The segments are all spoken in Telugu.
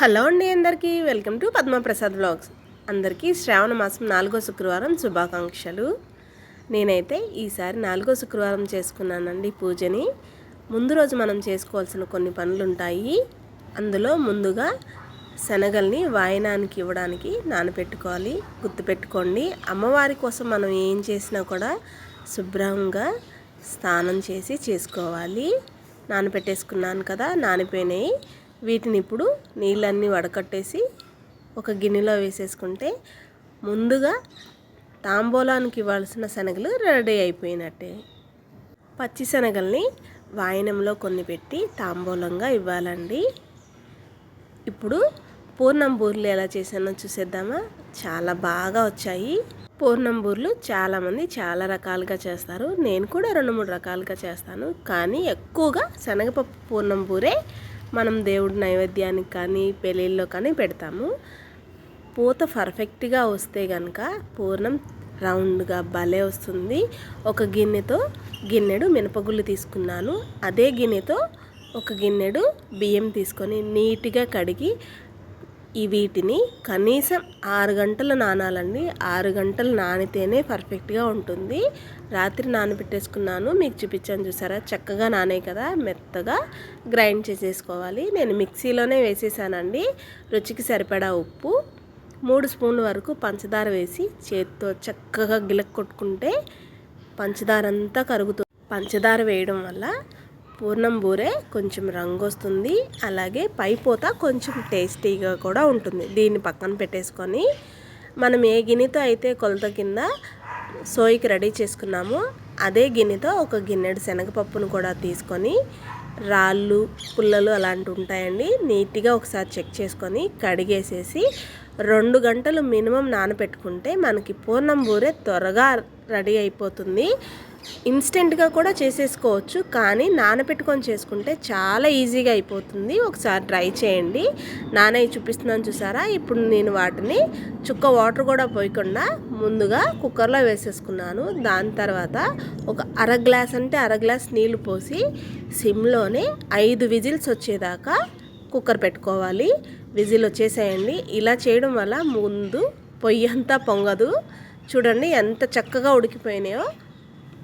హలో అండి అందరికీ. వెల్కమ్ టు పద్మప్రసాద్ బ్లాగ్స్ అందరికీ శ్రావణ మాసం నాలుగో శుక్రవారం శుభాకాంక్షలు. నేనైతే ఈసారి నాలుగో శుక్రవారం చేసుకున్నానండి పూజని. ముందు రోజు మనం చేసుకోవాల్సిన కొన్ని పనులు ఉంటాయి అందులో ముందుగా శనగల్ని వాయనానికి ఇవ్వడానికి నానపెట్టుకోవాలి. గుర్తుపెట్టుకోండి అమ్మవారి కోసం మనం ఏం చేసినా కూడా శుభ్రంగా స్నానం చేసి చేసుకోవాలి. నానపెట్టేసుకున్నాను కదా నానిపోయినాయి. వీటిని ఇప్పుడు నీళ్ళన్నీ వడకట్టేసి ఒక గిన్నెలో వేసేసుకుంటే ముందుగా తాంబూలానికి ఇవ్వాల్సిన శనగలు రెడీ అయిపోయినట్టే. పచ్చి శనగల్ని వాయనంలో కొన్ని పెట్టి తాంబూలంగా ఇవ్వాలండి. ఇప్పుడు పూర్ణం బూర్లు ఎలా చేసానో చూసేద్దామా? చాలా బాగా వచ్చాయి. పూర్ణం బూర్లు చాలామంది చాలా రకాలుగా చేస్తారు. నేను కూడా రెండు మూడు రకాలుగా చేస్తాను. కానీ ఎక్కువగా శనగపప్పు పూర్ణం బూరే మనం దేవుడి నైవేద్యానికి కానీ పెళ్ళిళ్ళలో కానీ పెడతాము. పూత పర్ఫెక్ట్గా వస్తే కనుక పూర్ణం రౌండ్గా భలే వస్తుంది. ఒక గిన్నెతో గిన్నెడు మినపగుళ్ళు తీసుకున్నాను. అదే గిన్నెతో ఒక గిన్నెడు బియ్యం తీసుకొని నీట్గా కడిగి వీటిని కనీసం ఆరు గంటలు నానాలండి. ఆరు గంటలు నానితేనే పర్ఫెక్ట్గా ఉంటుంది. రాత్రి నానబెట్టేసుకున్నాను. మీకు చూపించాను చూసారా? చక్కగా నానే కదా? మెత్తగా గ్రైండ్ చేసేసుకోవాలి. నేను మిక్సీలోనే వేసేసానండి. రుచికి సరిపడా ఉప్పు. మూడు స్పూన్ల వరకు పంచదార వేసి చేతితో చక్కగా గిలక్ కొట్టుకుంటే పంచదార అంతా కరుగుతుంది పంచదార వేయడం వల్ల పూర్ణం బూరే కొంచెం రంగు వస్తుంది అలాగే పైపోత కొంచెం టేస్టీగా కూడా ఉంటుంది. దీన్ని పక్కన పెట్టేసుకొని మనం ఏ గిన్నెతో అయితే కొలత కింద సోయికి రెడీ చేసుకున్నామో అదే గిన్నెతో ఒక గిన్నెడు శనగపప్పును కూడా తీసుకొని రాళ్ళు పుల్లలు అలాంటివి ఉంటాయండి. నీట్గా ఒకసారి చెక్ చేసుకొని కడిగేసేసి రెండు గంటలు మినిమం నానబెట్టుకుంటే మనకి పూర్ణం బూరే త్వరగా రెడీ అయిపోతుంది. ఇన్స్టెంట్గా కూడా చేసేసుకోవచ్చు కానీ నానబెట్టుకొని చేసుకుంటే చాలా ఈజీగా అయిపోతుంది. ఒకసారి ట్రై చేయండి. నానయ్య చూపిస్తున్నాను చూసారా? ఇప్పుడు నేను వాటిని చుక్క వాటర్ కూడా పోయకుండా ముందుగా కుక్కర్లో వేసేసుకున్నాను. దాని తర్వాత ఒక అర గ్లాస్ అంటే అర గ్లాస్ నీళ్ళు పోసి సిమ్లోనే ఐదు విజిల్స్ వచ్చేదాకా కుక్కర్ పెట్టుకోవాలి. విజిల్ వచ్చేసేయండి. ఇలా చేయడం వల్ల ముందు పొయ్యి అంతా పొంగదు. చూడండి ఎంత చక్కగా ఉడికిపోయినాయో.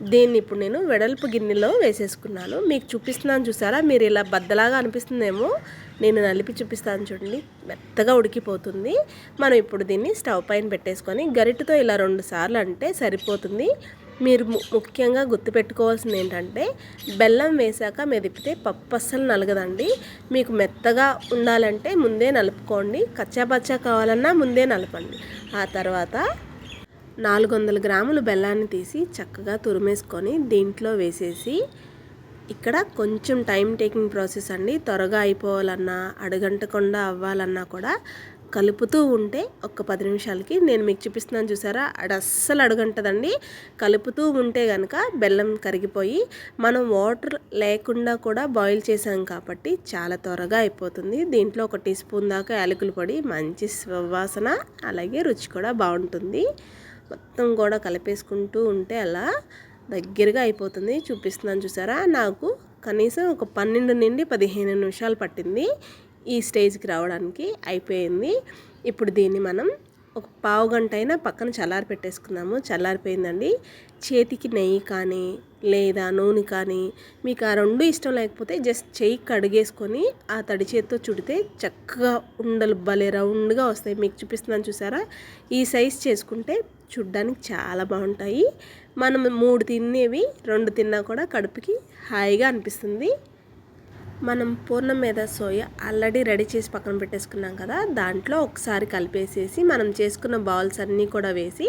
దీన్ని ఇప్పుడు నేను వెడల్పు గిన్నెలో వేసేసుకున్నాను. మీకు చూపిస్తున్నాను చూసారా? మీరు ఇలా బద్దలాగా అనిపిస్తుందేమో. నేను నలిపి చూపిస్తాను చూడండి. మెత్తగా ఉడికిపోతుంది. మనం ఇప్పుడు దీన్ని స్టవ్ పైన పెట్టేసుకొని గరిటతో ఇలా రెండు సార్లు అంటే సరిపోతుంది. మీరు ముఖ్యంగా గుర్తుపెట్టుకోవాల్సింది ఏంటంటే బెల్లం వేసాక మెదిపితే పప్పు అస్సలు నలగదండి. మీకు మెత్తగా ఉండాలంటే ముందే నలుపుకోండి. కచ్చాపచ్చా కావాలన్నా ముందే నలపండి. ఆ తర్వాత నాలుగు వందల గ్రాములు బెల్లాన్ని తీసి చక్కగా తురిమేసుకొని దీంట్లో వేసేసి ఇక్కడ కొంచెం టైం టేకింగ్ ప్రాసెస్ అండి. త్వరగా అయిపోవాలన్నా అడగంటకుండా అవ్వాలన్నా కూడా కలుపుతూ ఉంటే ఒక పది నిమిషాలకి నేను మీకు చూపిస్తున్నాను చూసారా? అది అస్సలు అడుగంటదండి. కలుపుతూ ఉంటే కనుక బెల్లం కరిగిపోయి మనం వాటర్ లేకుండా కూడా బాయిల్ చేసాం కాబట్టి చాలా త్వరగా అయిపోతుంది. దీంట్లో ఒక టీ స్పూన్ దాకా యాలకులు పొడి మంచి సువాసన అలాగే రుచి కూడా బాగుంటుంది. మొత్తం కూడా కలిపేసుకుంటూ ఉంటే అలా దగ్గరగా అయిపోతుంది. చూపిస్తున్నాను చూసారా? నాకు కనీసం ఒక పన్నెండు నుండి పదిహేను నిమిషాలు పట్టింది ఈ స్టేజ్కి రావడానికి అయిపోయింది. ఇప్పుడు దీన్ని మనం ఒక పావు గంట అయినా పక్కన చల్లారి పెట్టేసుకున్నాము. చల్లారిపోయిందండి. చేతికి నెయ్యి కానీ లేదా నూనె కానీ మీకు ఆ రెండు ఇష్టం లేకపోతే జస్ట్ చెయ్యి కడిగేసుకొని ఆ తడి చేతితో చుడితే చక్కగా ఉండలు భలే రౌండ్గా వస్తాయి. మీకు చూపిస్తున్నాను చూసారా? ఈ సైజ్ చేసుకుంటే చూడ్డానికి చాలా బాగుంటాయి. మనం మూడు తినేవి రెండు తిన్నా కూడా కడుపుకి హాయిగా అనిపిస్తుంది. మనం పూర్ణం మీద సోయ ఆల్రెడీ రెడీ చేసి పక్కన పెట్టేసుకున్నాం కదా దాంట్లో ఒకసారి కలిపేసేసి మనం చేసుకున్న బౌల్స్ అన్నీ కూడా వేసి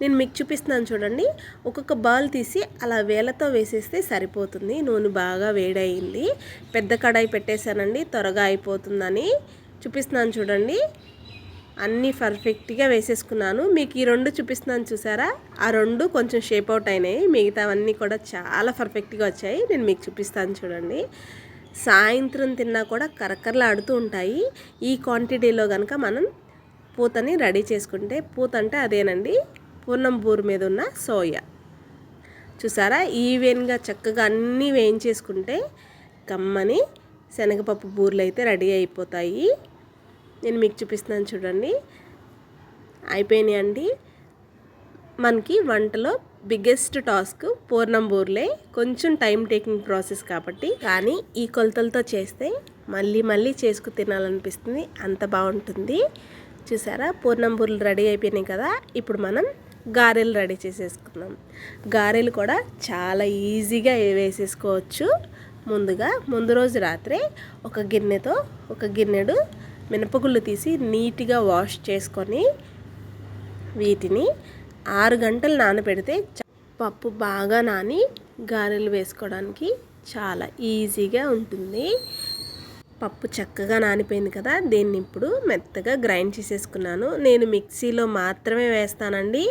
నేను మీకు చూపిస్తున్నాను చూడండి. ఒక్కొక్క బౌల్ తీసి అలా వేలతో వేసేస్తే సరిపోతుంది. నూనె బాగా వేడయింది. పెద్ద కడాయి పెట్టేశానండి త్వరగా అయిపోతుందని చూపిస్తున్నాను చూడండి. అన్నీ పర్ఫెక్ట్గా వేసేసుకున్నాను. మీకు ఈ రెండు చూపిస్తున్నాను చూసారా? ఆ రెండు కొంచెం షేప్ అవుట్ అయినాయి. మిగతావన్నీ కూడా చాలా పర్ఫెక్ట్గా వచ్చాయి. నేను మీకు చూపిస్తాను చూడండి. సాయంత్రం తిన్నా కూడా కరకరలాడుతూ ఉంటాయి. ఈ క్వాంటిటీలో కనుక మనం పూతని రెడీ చేసుకుంటే పూత అంటే అదేనండి. పూర్ణం బూరు మీద ఉన్న సోయా. చూసారా? ఈవెన్గా చక్కగా అన్నీ వేయించేసుకుంటే కమ్మని శనగపప్పు బూరెలు అయితే రెడీ అయిపోతాయి. నేను మీకు చూపిస్తున్నాను చూడండి. అయిపోయినాయి అండి. మనకి వంటలో బిగ్గెస్ట్ టాస్క్ పూర్ణంబూర్లే కొంచెం టైం టేకింగ్ ప్రాసెస్ కాబట్టి. కానీ ఈ కొలతలతో చేస్తే మళ్ళీ మళ్ళీ చేసుకు తినాలనిపిస్తుంది అంత బాగుంటుంది. చూసారా? పూర్ణంబూర్లు రెడీ అయిపోయినాయి కదా. ఇప్పుడు మనం గారెలు రెడీ చేసేసుకుందాం. గారెలు కూడా చాలా ఈజీగా వేసేసుకోవచ్చు. ముందుగా ముందు రోజు రాత్రే ఒక గిన్నెతో ఒక గిన్నెడు మినపగుళ్ళు తీసి నీట్గా వాష్ చేసుకొని వీటిని ఆరు గంటలు నానబెడితే చ- పప్పు బాగా నాని గారెలు వేసుకోవడానికి చాలా ఈజీగా ఉంటుంది. పప్పు చక్కగా నానిపోయింది కదా దీన్ని ఇప్పుడు మెత్తగా గ్రైండ్ చేసేసుకున్నాను. నేను మిక్సీలో మాత్రమే వేస్తానండి.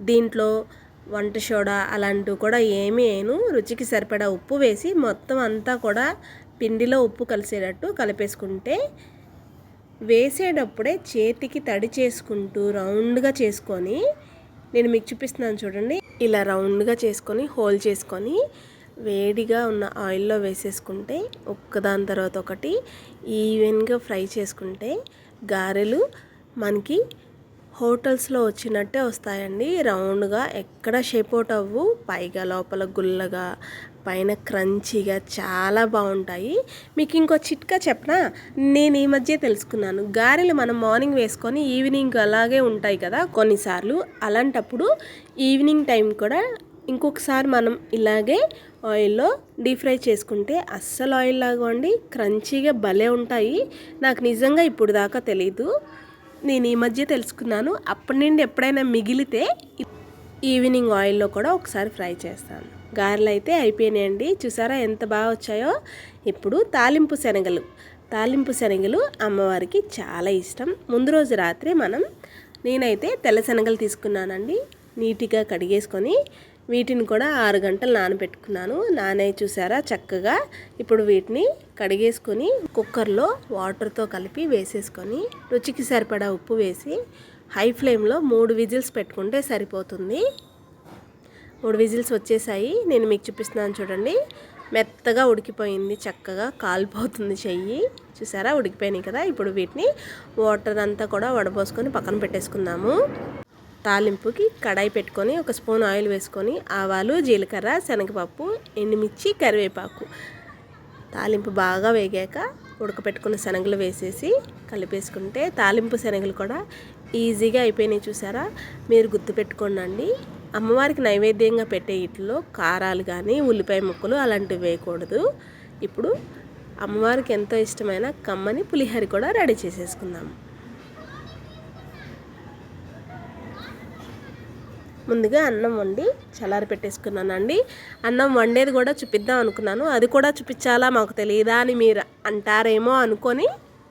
దీంట్లో వంట సోడా అలాంటివి కూడా ఏమీ వేయను. రుచికి సరిపడా ఉప్పు వేసి మొత్తం అంతా కూడా పిండిలో ఉప్పు కలిసేటట్టు కలిపేసుకుంటే వేసేటప్పుడే చేతికి తడి చేసుకుంటూ రౌండ్గా చేసుకొని నేను మీకు చూపిస్తున్నాను చూడండి. ఇలా రౌండ్గా చేసుకొని హోల్ చేసుకొని వేడిగా ఉన్న ఆయిల్లో వేసేసుకుంటే ఒక్కదాని తర్వాత ఒకటి ఈవెన్గా ఫ్రై చేసుకుంటే గారెలు మనకి హోటల్స్లో వచ్చినట్టే వస్తాయండి. రౌండ్గా ఎక్కడ షేప్ అవుట్ అవ్వు పైగా లోపల గుల్లగా పైన క్రంచీగా చాలా బాగుంటాయి. మీకు ఇంకో చిట్కా చెప్పనా? నేను ఈ మధ్య తెలుసుకున్నాను. గారెలు మనం మార్నింగ్ వేసుకొని ఈవినింగ్ అలాగే ఉంటాయి కదా కొన్నిసార్లు. అలాంటప్పుడు ఈవినింగ్ టైం కూడా ఇంకొకసారి మనం ఇలాగే ఆయిల్లో డీప్ ఫ్రై చేసుకుంటే అస్సలు ఆయిల్ లాగా ఉండి క్రంచీగా భలే ఉంటాయి. నాకు నిజంగా ఇప్పుడు దాకా తెలీదు. నేను ఈ మధ్య తెలుసుకున్నాను. అప్పటి నుండి ఎప్పుడైనా మిగిలితే ఈవినింగ్ ఆయిల్లో కూడా ఒకసారి ఫ్రై చేస్తాను. గారెలు అయితే అయిపోయినాయండి. చూసారా ఎంత బాగా వచ్చాయో? ఇప్పుడు తాలింపు శనగలు. తాలింపు శనగలు అమ్మవారికి చాలా ఇష్టం. ముందు రోజు రాత్రి మనం నేనైతే తెల్ల శనగలు తీసుకున్నానండి. నీట్గా కడిగేసుకొని వీటిని కూడా ఆరు గంటలు నానబెట్టుకున్నాను. నానే చూసారా చక్కగా ఇప్పుడు వీటిని కడిగేసుకొని కుక్కర్లో వాటర్తో కలిపి వేసేసుకొని రుచికి సరిపడా ఉప్పు వేసి హై ఫ్లేమ్లో మూడు విజిల్స్ పెట్టుకుంటే సరిపోతుంది. మూడు విజిల్స్ వచ్చేసాయి. నేను మీకు చూపిస్తున్నాను చూడండి. మెత్తగా ఉడికిపోయింది చక్కగా కాలిపోతుంది చెయ్యి. చూసారా? ఉడికిపోయినాయి కదా ఇప్పుడు వీటిని. వాటర్ అంతా కూడా వడపోసుకొని పక్కన పెట్టేసుకుందాము. తాలింపుకి కడాయి పెట్టుకొని ఒక స్పూన్ ఆయిల్ వేసుకొని ఆవాలు జీలకర్ర శనగపప్పు ఎండుమిర్చి కరివేపాకు. తాలింపు బాగా వేగాక ఉడకపెట్టుకున్న శనగలు వేసేసి కలిపేసుకుంటే తాలింపు శనగలు కూడా ఈజీగా అయిపోయినాయి చూసారా? మీరు గుర్తుపెట్టుకోండి. అమ్మవారికి నైవేద్యంగా పెట్టే ఇట్లో కారాలు కానీ ఉల్లిపాయ ముక్కలు అలాంటివి వేయకూడదు. ఇప్పుడు అమ్మవారికి ఎంతో ఇష్టమైన కమ్మని పులిహోర కూడా రెడీ చేసేసుకుందాం. ముందుగా అన్నం వండి చల్లారి పెట్టేసుకున్నానండి. అన్నం వండేది కూడా చూపిద్దాం అనుకున్నాను. అది కూడా చూపించాలా మాకు తెలియదా అని మీరు అంటారేమో అనుకొని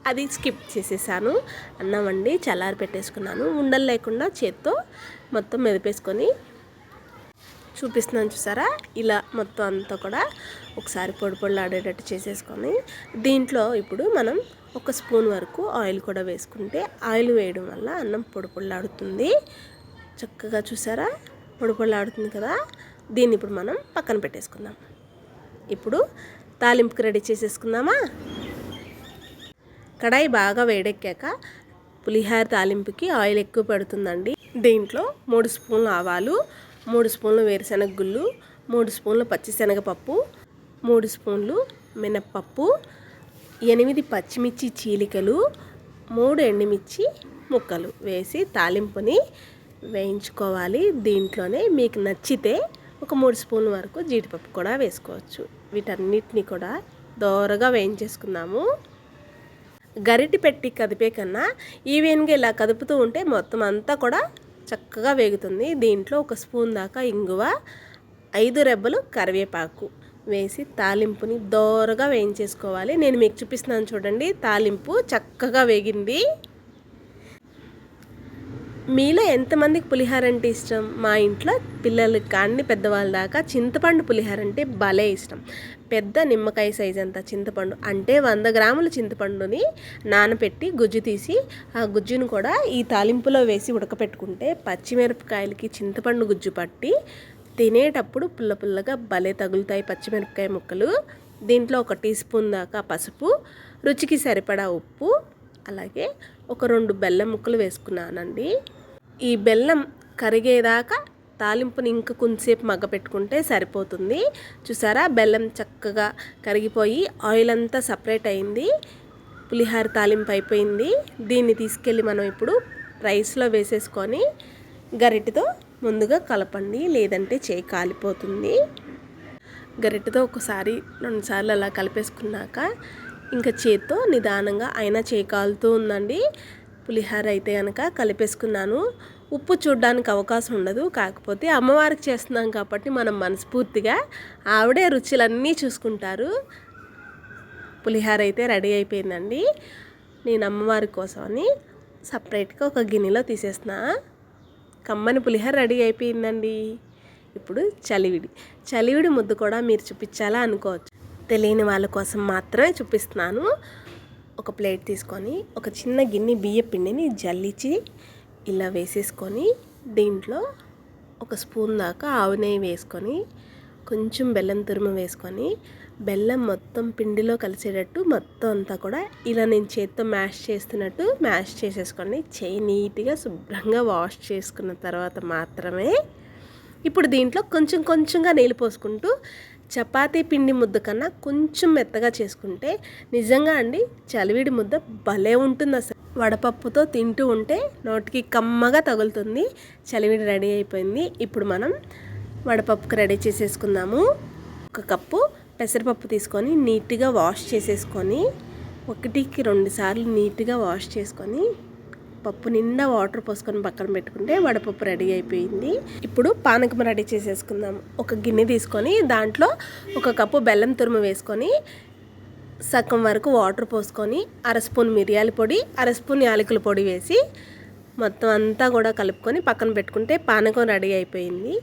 అది స్కిప్ చేసేసాను. అన్నం వండి చల్లారి పెట్టేసుకున్నాను. ఉండలు లేకుండా చేత్తో మొత్తం మెదిపేసుకొని చూపిస్తున్నాను చూసారా? ఇలా మొత్తం అంతా కూడా ఒకసారి పొడి పొడిలాడేటట్టు చేసేసుకొని దీంట్లో ఇప్పుడు మనం ఒక స్పూన్ వరకు ఆయిల్ కూడా వేసుకుంటే ఆయిల్ వేయడం వల్ల అన్నం పొడి పొడిలాడుతుంది. చక్కగా చూసారా? పొడి పొడిలాడుతుంది కదా? దీన్ని ఇప్పుడు మనం పక్కన పెట్టేసుకుందాం. ఇప్పుడు తాలింపుకి రెడీ చేసేసుకుందామా? కడాయి బాగా వేడెక్కాక పులిహార తాలింపుకి ఆయిల్ ఎక్కువ పడుతుందండి. దీంట్లో మూడు స్పూన్లు ఆవాలు మూడు స్పూన్లు వేరుశనగ గుళ్ళు మూడు స్పూన్లు పచ్చిశనగపప్పు మూడు స్పూన్లు మినప్పప్పు ఎనిమిది పచ్చిమిర్చి చీలికలు మూడు ఎండుమిర్చి ముక్కలు వేసి తాలింపుని వేయించుకోవాలి. దీంట్లోనే మీకు నచ్చితే ఒక మూడు స్పూన్ల వరకు జీడిపప్పు కూడా వేసుకోవచ్చు. వీటన్నిటిని కూడా దోరగా వేయించేసుకున్నాము గరిటి పెట్టి కదిపే కన్నా ఈవెన్గా ఇలా కదుపుతూ ఉంటే మొత్తం అంతా కూడా చక్కగా వేగుతుంది. దీంట్లో ఒక స్పూన్ దాకా ఇంగువ ఐదు రెబ్బలు కరివేపాకు వేసి తాలింపుని దోరగా వేయించేసుకోవాలి. నేను మీకు చూపిస్తున్నాను చూడండి తాలింపు చక్కగా వేగింది. మీలో ఎంతమందికి పులిహార అంటే ఇష్టం? మా ఇంట్లో పిల్లలకి కానీ పెద్దవాళ్ళ దాకా చింతపండు పులిహార అంటే భలే ఇష్టం. పెద్ద నిమ్మకాయ సైజ్ అంత చింతపండు అంటే వంద గ్రాముల చింతపండుని నానపెట్టి గుజ్జు తీసి ఆ గుజ్జును కూడా ఈ తాలింపులో వేసి ఉడకపెట్టుకుంటే పచ్చిమిరపకాయలకి చింతపండు గుజ్జు పట్టి తినేటప్పుడు పుల్ల పుల్లగా భలే తగులుతాయి పచ్చిమిరపకాయ ముక్కలు. దీంట్లో ఒక టీ స్పూన్ దాకా పసుపు రుచికి సరిపడా ఉప్పు అలాగే ఒక రెండు బెల్లం ముక్కలు వేసుకున్నానండి. ఈ బెల్లం కరిగేదాకా తాలింపుని ఇంకా కొంచెంసేపు మగ్గ పెట్టుకుంటే సరిపోతుంది. చూసారా? బెల్లం చక్కగా కరిగిపోయి ఆయిల్ అంతా సపరేట్ అయింది. పులిహార తాలింపు అయిపోయింది. దీన్ని తీసుకెళ్ళి మనం ఇప్పుడు రైస్లో వేసేసుకొని గరిటెతో ముందుగా కలపండి. లేదంటే చేయి కాలిపోతుంది. గరిటెతో ఒకసారి రెండుసార్లు అలా కలిపేసుకున్నాక ఇంకా చేత్తో నిదానంగా అయినా చేకాలుతూ ఉందండి. పులిహార అయితే కనుక కలిపేసుకున్నాను. ఉప్పు చూడడానికి అవకాశం ఉండదు. కాకపోతే అమ్మవారికి చేస్తున్నాం కాబట్టి మనం మనస్ఫూర్తిగా ఆవిడే రుచులన్నీ చూసుకుంటారు. పులిహార అయితే రెడీ అయిపోయిందండి. నేను అమ్మవారి కోసమని సపరేట్గా ఒక గిన్నెలో తీసేస్తున్నా. కమ్మని పులిహార రెడీ అయిపోయిందండి. ఇప్పుడు చలివిడి. చలివిడి ముద్దు కూడా మీరు చూపించాలా అనుకోవచ్చు. తెలియని వాళ్ళ కోసం మాత్రమే చూపిస్తున్నాను. ఒక ప్లేట్ తీసుకొని ఒక చిన్న గిన్నె బియ్య పిండిని జల్లించి ఇలా వేసేసుకొని దీంట్లో ఒక స్పూన్ దాకా ఆవు నెయ్యి వేసుకొని కొంచెం బెల్లం తురుము వేసుకొని బెల్లం మొత్తం పిండిలో కలిసేటట్టు మొత్తం అంతా కూడా ఇలా నేను చేత్తో మ్యాష్ చేస్తున్నట్టు మ్యాష్ చేసేసుకోండి చేయి నీట్గా శుభ్రంగా వాష్ చేసుకున్న తర్వాత మాత్రమే ఇప్పుడు దీంట్లో కొంచెం కొంచెంగా నీళ్ళు పోసుకుంటూ చపాతీ పిండి ముద్ద కన్నా కొంచెం మెత్తగా చేసుకుంటే నిజంగా అండి చలివిడి ముద్ద భలే ఉంటుంది అసలు. వడపప్పుతో తింటూ ఉంటే నోటికి కమ్మగా తగులుతుంది. చలివిడి రెడీ అయిపోయింది. ఇప్పుడు మనం వడపప్పుకి రెడీ చేసేసుకుందాము. ఒక కప్పు పెసరపప్పు తీసుకొని నీట్గా వాష్ చేసేసుకొని ఒకటికి రెండు సార్లు నీట్గా వాష్ చేసుకొని పప్పు నిండా వాటర్ పోసుకొని పక్కన పెట్టుకుంటే వడపప్పు రెడీ అయిపోయింది. ఇప్పుడు పానకం రెడీ చేసేసుకుందాం. ఒక గిన్నె తీసుకొని దాంట్లో ఒక కప్పు బెల్లం తురుము వేసుకొని సగం వరకు వాటర్ పోసుకొని అర స్పూన్ మిరియాల పొడి అర స్పూన్ యాలకుల పొడి వేసి మొత్తం అంతా కూడా కలుపుకొని పక్కన పెట్టుకుంటే పానకం రెడీ అయిపోయింది.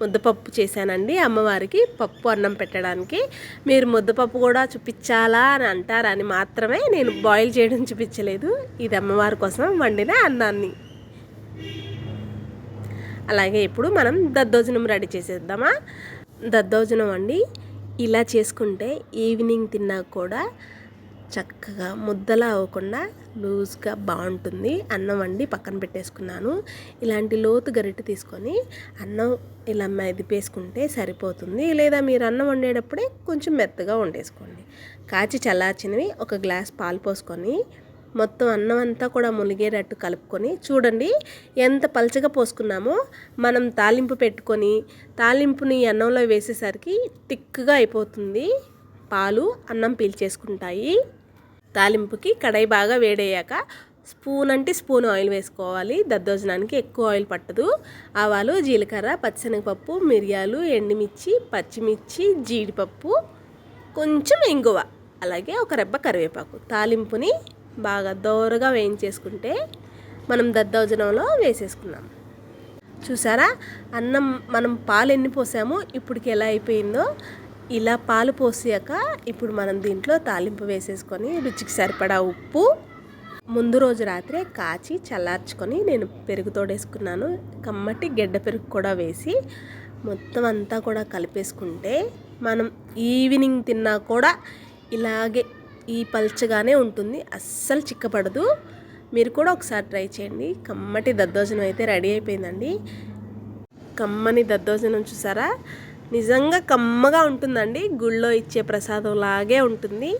ముద్దపప్పు చేశానండి. అమ్మవారికి పప్పు అన్నం పెట్టడానికి. మీరు ముద్దపప్పు కూడా చూపించాలా అని అంటారని మాత్రమే నేను బాయిల్ చేయడం చూపించలేదు. ఇది అమ్మవారి కోసం వండిన అన్నాన్ని. అలాగే ఇప్పుడు మనం దద్దోజనం రెడీ చేసేద్దామా? దద్దోజనం అండి. ఇలా చేసుకుంటే ఈవినింగ్ తిన్నా కూడా చక్కగా ముద్దలా అవ్వకుండా లూజ్గా బాగుంటుంది. అన్నం వండి పక్కన పెట్టేసుకున్నాను. ఇలాంటి లోతు గరిటె తీసుకొని అన్నం ఇలా మెదిపేసుకుంటే సరిపోతుంది. లేదా మీరు అన్నం వండేటప్పుడే కొంచెం మెత్తగా వండేసుకోండి. కాచి చల్లార్చినవి ఒక గ్లాస్ పాలు పోసుకొని మొత్తం అన్నం అంతా కూడా మునిగేటట్టు కలుపుకొని చూడండి ఎంత పలచగా పోసుకున్నామో. మనం తాలింపు పెట్టుకొని తాలింపుని అన్నంలో వేసేసరికి టిక్గా అయిపోతుంది. పాలు అన్నం పీల్చేసుకుంటాయి. తాలింపుకి కడాయి బాగా వేడయ్యాక స్పూన్ అంటే స్పూన్ ఆయిల్ వేసుకోవాలి. దద్దోజనానికి ఎక్కువ ఆయిల్ పట్టదు. ఆవాలు జీలకర్ర పచ్చిశనగపప్పు మిరియాలు ఎండుమిర్చి పచ్చిమిర్చి జీడిపప్పు కొంచెం ఇంగువ అలాగే ఒక రెబ్బ కరివేపాకు. తాలింపుని బాగా దోరగా వేయించేసుకుంటే మనం దద్దోజనంలో వేసేసుకున్నాం చూసారా? అన్నం మనం పాలు ఎన్ని పోసామో ఇప్పటికి ఎలా అయిపోయిందో. ఇలా పాలు పోసాక ఇప్పుడు మనం దీంట్లో తాలింపు వేసేసుకొని రుచికి సరిపడా ఉప్పు ముందు రోజు రాత్రే కాచి చల్లార్చుకొని నేను పెరుగు తోడేసుకున్నాను. కమ్మటి గెడ్డ పెరుగు కూడా వేసి మొత్తం అంతా కూడా కలిపేసుకుంటే మనం ఈవినింగ్ తిన్నా కూడా ఇలాగే ఈ పల్చగానే ఉంటుంది. అస్సలు చిక్కపడదు. మీరు కూడా ఒకసారి ట్రై చేయండి. కమ్మటి దద్దోజనం అయితే రెడీ అయిపోయిందండి. కమ్మని దద్దోజనం చూసారా? నిజంగా కమ్మగా ఉంటుందండి. గుళ్ళో ఇచ్చే ప్రసాదం లాగే ఉంటుంది.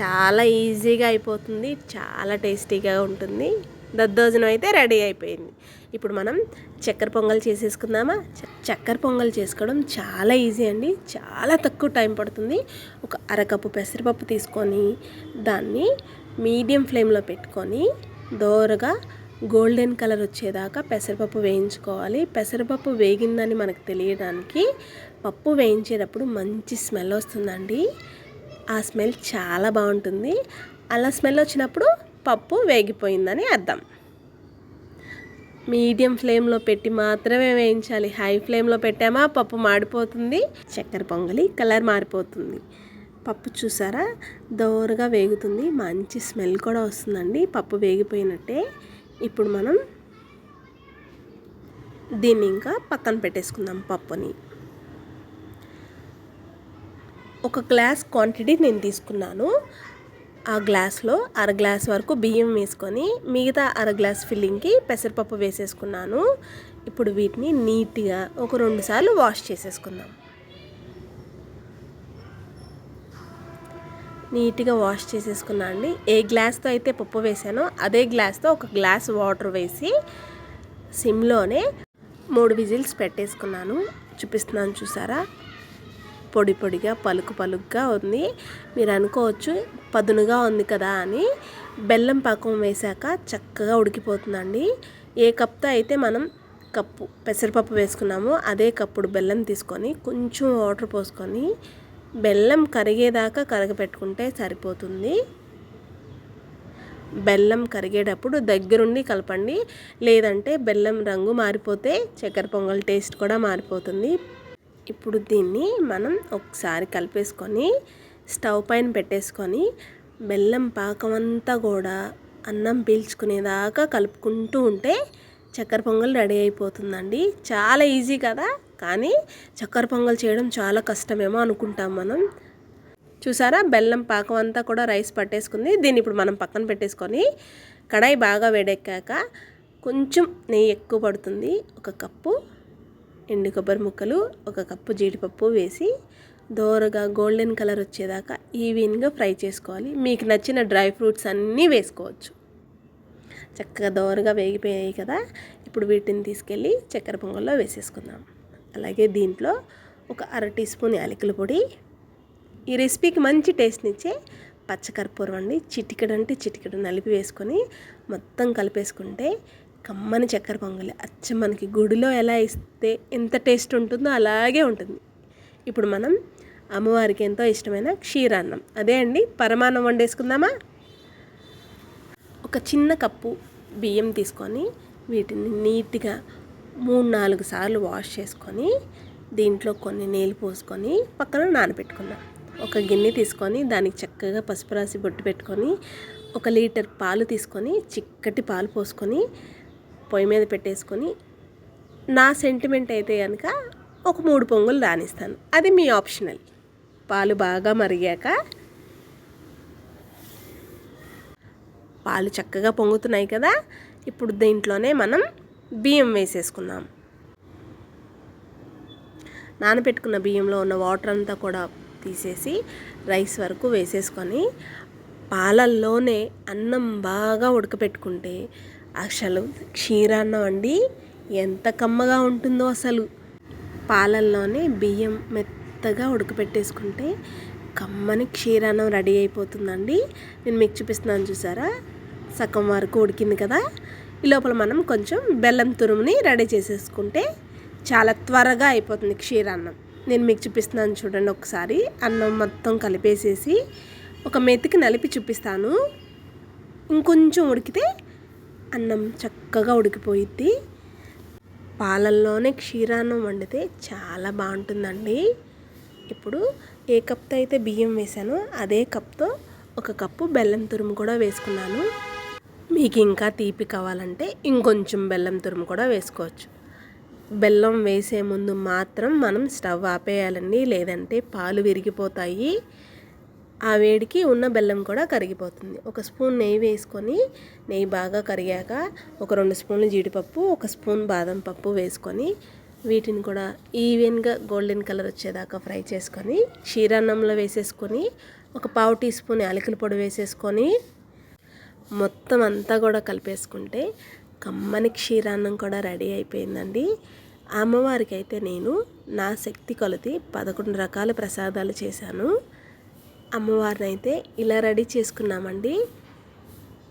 చాలా ఈజీగా అయిపోతుంది. చాలా టేస్టీగా ఉంటుంది. దద్దోజనం అయితే రెడీ అయిపోయింది. ఇప్పుడు మనం చక్కెర పొంగల్ చేసేసుకుందామా? చక్కెర పొంగల్ చేసుకోవడం చాలా ఈజీ అండి. చాలా తక్కువ టైం పడుతుంది. ఒక అరకప్పు పెసరపప్పు తీసుకొని దాన్ని మీడియం ఫ్లేమ్లో పెట్టుకొని దోరగా గోల్డెన్ కలర్ వచ్చేదాకా పెసరపప్పు వేయించుకోవాలి. పెసరపప్పు వేగిందని మనకు తెలియడానికి పప్పు వేయించేటప్పుడు మంచి స్మెల్ వస్తుందండి. ఆ స్మెల్ చాలా బాగుంటుంది. అలా స్మెల్ వచ్చినప్పుడు పప్పు వేగిపోయిందని అర్థం. మీడియం ఫ్లేమ్లో పెట్టి మాత్రమే వేయించాలి. హై ఫ్లేమ్లో పెట్టామా పప్పు మాడిపోతుంది. చక్కెర పొంగలి కలర్ మారిపోతుంది. పప్పు చూసారా? దోరగా వేగుతుంది. మంచి స్మెల్ కూడా వస్తుందండి. పప్పు వేగిపోయినట్టే. ఇప్పుడు మనం దీన్ని ఇంకా పక్కన పెట్టేసుకుందాం పప్పుని. ఒక గ్లాస్ క్వాంటిటీ నేను తీసుకున్నాను. ఆ గ్లాస్లో అర గ్లాస్ వరకు బియ్యం వేసుకొని మిగతా అర గ్లాస్ ఫిల్లింగ్కి పెసరపప్పు వేసేసుకున్నాను. ఇప్పుడు వీటిని నీట్గా ఒక రెండు సార్లు వాష్ చేసేసుకుందాం. నీట్గా వాష్ చేసేసుకున్నా అండి. ఏ గ్లాస్తో అయితే పప్పు వేసానో అదే గ్లాస్తో ఒక గ్లాస్ వాటర్ వేసి సిమ్లోనే మూడు విజిల్స్ పెట్టేసుకున్నాను. చూపిస్తున్నాను చూసారా? పొడి పొడిగా పలుకు పలుకుగా ఉంది. మీరు అనుకోవచ్చు పదునుగా ఉంది కదా అని. బెల్లం పాకం వేశాక చక్కగా ఉడికిపోతుందండి. ఏ కప్తో అయితే మనం కప్పు పెసరపప్పు వేసుకున్నామో అదే కప్పుడు బెల్లం తీసుకొని కొంచెం వాటర్ పోసుకొని బెల్లం కరిగేదాకా కరగపెట్టుకుంటే సరిపోతుంది. బెల్లం కరిగేటప్పుడు దగ్గరుండి కలపండి. లేదంటే బెల్లం రంగు మారిపోతే చక్కెర పొంగల్ టేస్ట్ కూడా మారిపోతుంది. ఇప్పుడు దీన్ని మనం ఒకసారి కలిపేసుకొని స్టవ్ పైన పెట్టేసుకొని బెల్లం పాకం అంతా కూడా అన్నం పీల్చుకునేదాకా కలుపుకుంటూ ఉంటే చక్కెర పొంగల్ రెడీ అయిపోతుందండి. చాలా ఈజీ కదా? కానీ చక్కెర పొంగల్ చేయడం చాలా కష్టమేమో అనుకుంటాం మనం. చూసారా? బెల్లం పాకం అంతా కూడా రైస్ పట్టేసుకుంది. దీన్ని ఇప్పుడు మనం పక్కన పెట్టేసుకొని కడాయి బాగా వేడెక్కాక కొంచెం నెయ్యి ఎక్కువ పడుతుంది. ఒక కప్పు ఎండు కొబ్బరి ముక్కలు ఒక కప్పు జీడిపప్పు వేసి దోరగా గోల్డెన్ కలర్ వచ్చేదాకా ఈవెన్గా ఫ్రై చేసుకోవాలి. మీకు నచ్చిన డ్రై ఫ్రూట్స్ అన్నీ వేసుకోవచ్చు. చక్కగా దోరగా వేగిపోయాయి కదా. ఇప్పుడు వీటిని తీసుకెళ్ళి చక్కెర పొంగల్లో వేసేసుకుందాం. అలాగే దీంట్లో ఒక అర టీ స్పూన్ యాలకుల పొడి ఈ రెసిపీకి మంచి టేస్ట్నిచ్చే పచ్చకర్పూరం అండి. చిటికెడు అంటే చిటికెడు నలిపి వేసుకొని మొత్తం కలిపేసుకుంటే కమ్మని చక్కెర పొంగలి. అచ్చ మనకి గుడిలో ఎలా ఇస్తే ఎంత టేస్ట్ ఉంటుందో అలాగే ఉంటుంది. ఇప్పుడు మనం అమ్మవారికి ఎంతో ఇష్టమైన క్షీరాన్నం. అదే అండి పరమాన్నం వండేసుకుందామా? ఒక చిన్న కప్పు బియ్యం తీసుకొని వీటిని నీట్గా మూడు నాలుగు సార్లు వాష్ చేసుకొని దీంట్లో కొన్ని నీళ్ళు పోసుకొని పక్కన నానబెట్టుకుందాం ఒక గిన్నె తీసుకొని దానికి చక్కగా పసుపు రాసి బొట్టు పెట్టుకొని ఒక లీటర్ పాలు తీసుకొని చిక్కటి పాలు పోసుకొని పొయ్యి మీద పెట్టేసుకొని నా సెంటిమెంట్ అయితే కనుక ఒక మూడు పొంగులు రాణిస్తాను అది మీ ఆప్షనల్ పాలు బాగా మరిగాక పాలు చక్కగా పొంగుతున్నాయి కదా. ఇప్పుడు దీంట్లోనే మనం బియ్యం వేసేసుకుందాం. నానబెట్టుకున్న బియ్యంలో ఉన్న వాటర్ అంతా కూడా తీసేసి రైస్ వరకు వేసేసుకొని పాలల్లోనే అన్నం బాగా ఉడకపెట్టుకుంటే అసలు క్షీరాన్నం అండి. ఎంత కమ్మగా ఉంటుందో అసలు. పాలల్లోనే బియ్యం మెత్తగా ఉడకపెట్టేసుకుంటే కమ్మని క్షీరాన్నం రెడీ అయిపోతుందండి. నేను మీకు చూపిస్తున్నాను చూసారా? సగం వరకు ఉడికింది కదా? ఈ లోపల మనం కొంచెం బెల్లం తురుముని రెడీ చేసేసుకుంటే చాలా త్వరగా అయిపోతుంది క్షీరాన్నం. నేను మీకు చూపిస్తున్నాను చూడండి ఒకసారి. అన్నం మొత్తం కలిపేసేసి ఒక మెతికి నలిపి చూపిస్తాను. ఇంకొంచెం ఉడికితే అన్నం చక్కగా ఉడికిపోయిద్ది. పాలల్లోనే క్షీరాన్నం వండితే చాలా బాగుంటుందండి. ఇప్పుడు ఏ కప్తో అయితే బియ్యం వేసానో అదే కప్తో ఒక కప్పు బెల్లం తురుము కూడా వేసుకున్నాను. మీకు ఇంకా తీపి కావాలంటే ఇంకొంచెం బెల్లం తురుము కూడా వేసుకోవచ్చు. బెల్లం వేసే ముందు మాత్రం మనం స్టవ్ ఆపేయాలండి. లేదంటే పాలు విరిగిపోతాయి. ఆ వేడికి ఉన్న బెల్లం కూడా కరిగిపోతుంది. ఒక స్పూన్ నెయ్యి వేసుకొని నెయ్యి బాగా కరిగాక ఒక రెండు స్పూన్లు జీడిపప్పు ఒక స్పూన్ బాదం పప్పు వేసుకొని వీటిని కూడా ఈవెన్గా గోల్డెన్ కలర్ వచ్చేదాకా ఫ్రై చేసుకొని క్షీరాన్నంలో వేసేసుకొని ఒక పావు టీ స్పూన్ యాలకుల పొడి వేసేసుకొని మొత్తం అంతా కూడా కలిపేసుకుంటే కమ్మని క్షీరాన్నం కూడా రెడీ అయిపోయిందండి. అమ్మవారికి అయితే నేను నా శక్తి కొలతి పదకొండు రకాల ప్రసాదాలు చేశాను. అమ్మవారిని అయితే ఇలా రెడీ చేసుకున్నామండి.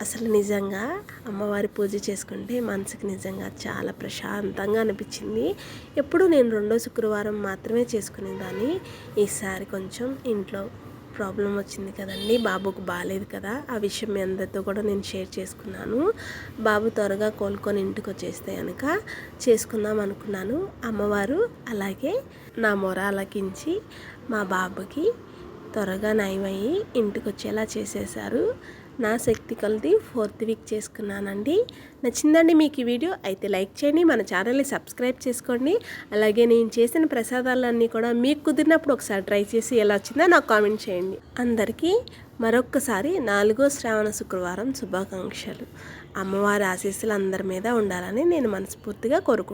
అసలు నిజంగా అమ్మవారి పూజ చేసుకుంటే మనసుకి నిజంగా చాలా ప్రశాంతంగా అనిపించింది. ఎప్పుడు నేను రెండో శుక్రవారం మాత్రమే చేసుకునేదాన్ని. ఈసారి కొంచెం ఇంట్లో ప్రాబ్లం వచ్చింది కదండి బాబుకు బాగాలేదు కదా ఆ విషయం మీ అందరితో కూడా నేను షేర్ చేసుకున్నాను. బాబు త్వరగా కోలుకొని ఇంటికి వచ్చేస్తే కనుక చేసుకుందాం అనుకున్నాను. అమ్మవారు అలాగే నా మొర అలకించి మా బాబుకి త్వరగా నయమయ్యి ఇంటికి వచ్చేలా చేసేసారు నా శక్తి కొలది ఫోర్త్ వీక్ చేసుకున్నానండి. నచ్చిందండి మీకు ఈ వీడియో అయితే లైక్ చేయండి మన ఛానల్ని సబ్స్క్రైబ్ చేసుకోండి. అలాగే నేను చేసిన ప్రసాదాలన్నీ కూడా మీకు కుదిరినప్పుడు ఒకసారి ట్రై చేసి ఎలా వచ్చిందో నాకు కామెంట్ చేయండి. అందరికీ మరొక్కసారి నాలుగో శ్రావణ శుక్రవారం శుభాకాంక్షలు. అమ్మవారి ఆశీస్సులు అందరి మీద ఉండాలని నేను మనస్ఫూర్తిగా కోరుకుంటున్నాను.